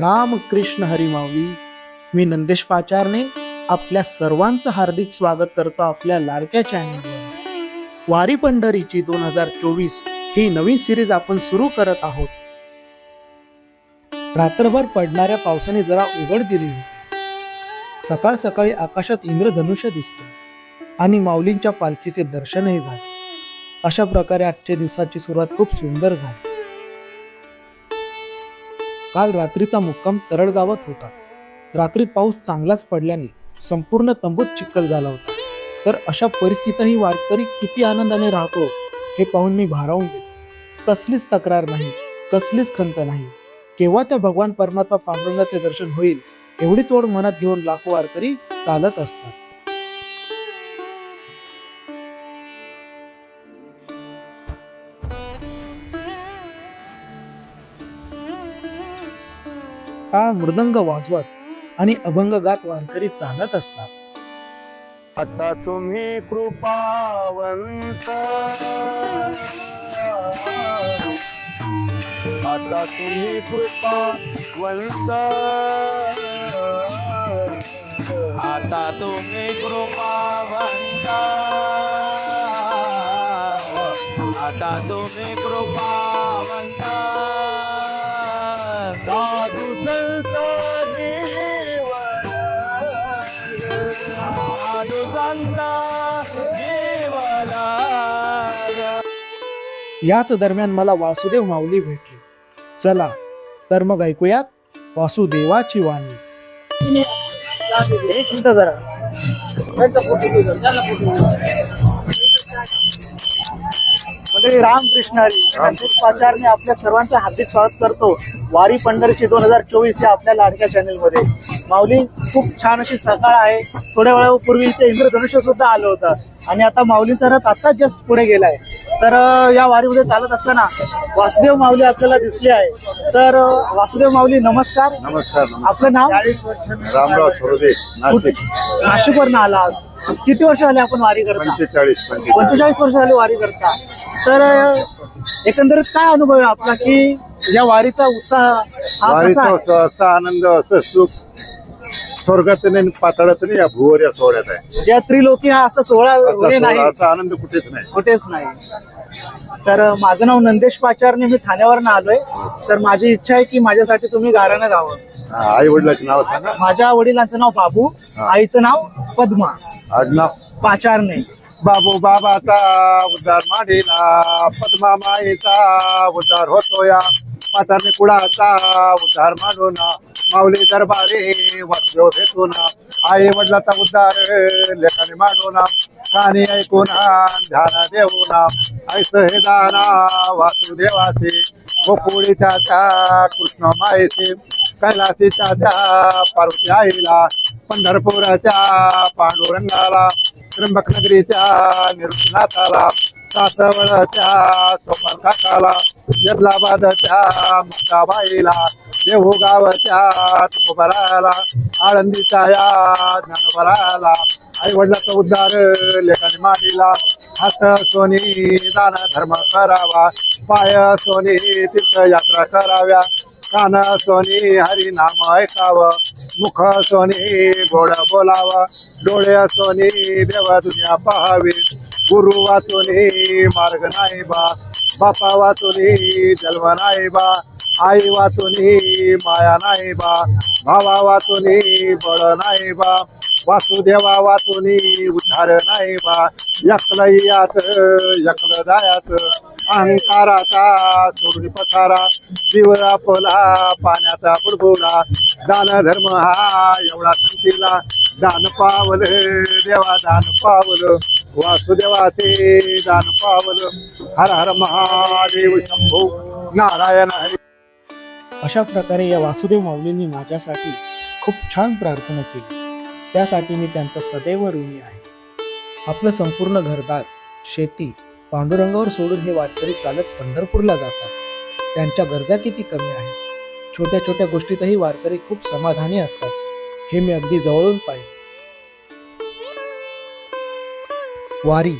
रामकृष्ण हरिमावली मी नंदेश पाचारने आपल्या सर्वांचं हार्दिक स्वागत करतो आपल्या लाडक्या चॅनलवर वारी. पंढरीची दोन हजार चोवीस ही नवीन सिरीज आपण सुरू करत आहोत. रात्रभर पडणाऱ्या पावसाने जरा उघड दिली होती. सकाळ सकाळी आकाशात इंद्रधनुष्य दिसते आणि माऊलींच्या पालखीचे दर्शनही झाले. अशा प्रकारे आजच्या दिवसाची सुरुवात खूप सुंदर झाली. काल रात्रीचा मुक्काम तरडगावात होता. रात्री पाऊस चांगलाच पडल्याने संपूर्ण तंबूत चिखल झाला होता. तर अशा परिस्थितीतही वारकरी किती आनंदाने राहतो हे पाहून मी भारावून गेलो. कसलीच तक्रार नाही कसलीच खंत नाही. केव्हा त्या भगवान परमात्मा पांडुरंगाचे दर्शन होईल एवढीच ओढ मनात घेऊन लाखो वारकरी चालत असतात. हा मृदंग वाजवत आणि अभंग गात वारकरी चालत असतात. आता तुम्ही कृपावंत. आता तुम्ही कृपावंत. आता तुम्ही कृपावंत. आता तुम्ही कृपा याच दरम्यान मला वासुदेव माऊली भेटले. चला तर मग ऐकूयात वासुदेवाची वाणी. जरा. म्हणजे रामकृष्ण हरी पाचारने आपल्या सर्वांचं हार्दिक स्वागत करतो. वारी पंढरीची दोन हजार चोवीस या आपल्या लाडक्या चॅनलमध्ये माऊली खूप छान अशी सकाळ आहे. थोड्या वेळापूर्वी इथे इंद्रधनुष्य सुद्धा आलं होतं. आणि आता माऊलींचा रथ आत्ताच जस्ट पुढे गेलाय. तर या वारीमध्ये चालत असताना वासुदेव माऊली आपल्याला दिसले आहे. तर वासुदेव माऊली नमस्कार. नमस्कार आपलं नाव? रामराव थोरदे नाशिक. नाशिकवरून आला. आज. किती वर्ष झाले आपण वारी करता? पंचेचाळीस. पंचेचाळीस वर्ष झाली वारी करता. तर एकंदरीत काय अनुभव आहे आपला की या वारीचा उत्साह हा कसा वारीचा आहे? असा असा आनंद असं सुख स्वर्गात नाही आणि पाताळात नाही या भुवर या सोहळ्यात आहे. या त्रिलोकी हा असा सोहळा असा वगैरे नाही असा आनंद कुठेच नाही. कुठेच नाही. तर अं, माझं नाव नंदेश पाचारने मी ठाण्यावरनं आलोय. तर माझी इच्छा आहे की माझ्यासाठी तुम्ही गारानं गावं. आई वडिलाचे नाव सांगा. माझ्या वडिलांचं नाव बाबू आईचं नाव पद्मा. आडनाव? पाचारने. बाबू बाबाचा उद्धार मांडीला पद्मा माईचा उद्धार होतो या कुळाचा उद्धार मांडून माऊली दरबारी वासुदेव भेटून आई वडिलाचा उद्धार लेखाने मांडून कानी ऐकून ध्यान देऊन ऐस हे दाना वासुदेवाची गोपुळी त्याच्या कृष्ण मायेचे कैलासी त्याचा पार्वती आईला पंढरपुराच्या पांडुरंगाला त्र्यंबक नगरीच्या निरुनाथाला सासवडच्या सोपान काकाला जदलाबादच्या मुक्ताबाईला देहू गावच्या तुकोबराला आळंदीच्या या ज्ञानोबराला आई वडिलाचा उद्धार लेखाने मारिला हात सोनी दान धर्म करावा पाय सोनी तीर्थयात्रा कराव्या कान सोनी हरी नाम ऐकावं. मुख सोनी गोड बोलावं. डोळे सोनी देवा दुनिया पहावी. गुरु वाचुनी मार्ग नाही बा. बापा वाचुनी जन्म नाही बा. आई वाचुनी माया नाही बा. भावा वाचुनी बळ नाही बा. वासुदेवा वाचुनी उद्धार नाही बा. यकल यात यकल दायात. अंकाराचा सोडून पसारा जीव आपला पाण्याचा बुडबुडा दान धर्म हा एवढा संतीला दान पावल देवा दान पावल वासुदेवाचे दान पावल. हर हर महादेव शंभू नारायण हरी. अशा प्रकारे या वासुदेव माऊलींनी माझ्यासाठी खूप छान प्रार्थना केली. त्यासाठी मी त्यांचा सदैव ऋणी आहे. आपलं संपूर्ण घरदार शेती पांडुरंगावर सोडून हे वारकरी चालत पंढरपूरला जातात. त्यांच्या गरजा किती कमी आहेत? छोट्या छोट्या गोष्टीतही वारकरी खूप समाधानी असतात. हे मी अगदी जवळून पाहिले. वारी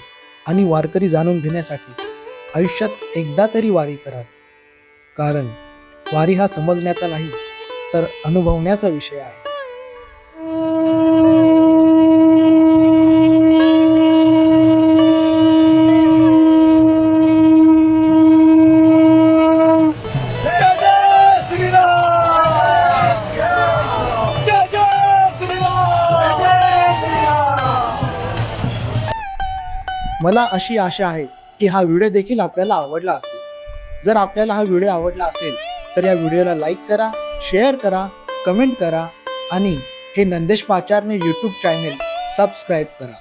आणि वारकरी जाणून घेण्यासाठी आयुष्यात एकदा तरी वारी करा. कारण वारी हा समजण्याचा नाही तर अनुभवण्याचा विषय आहे. मला अशी आशा आहे की हा व्हिडिओ देखील आपल्याला आवडला असेल. जर आपल्याला हा व्हिडिओ आवडला असेल तर या व्हिडिओला लाईक करा शेअर करा कमेंट करा आणि हे Nandesh Pacharne YouTube channel subscribe करा.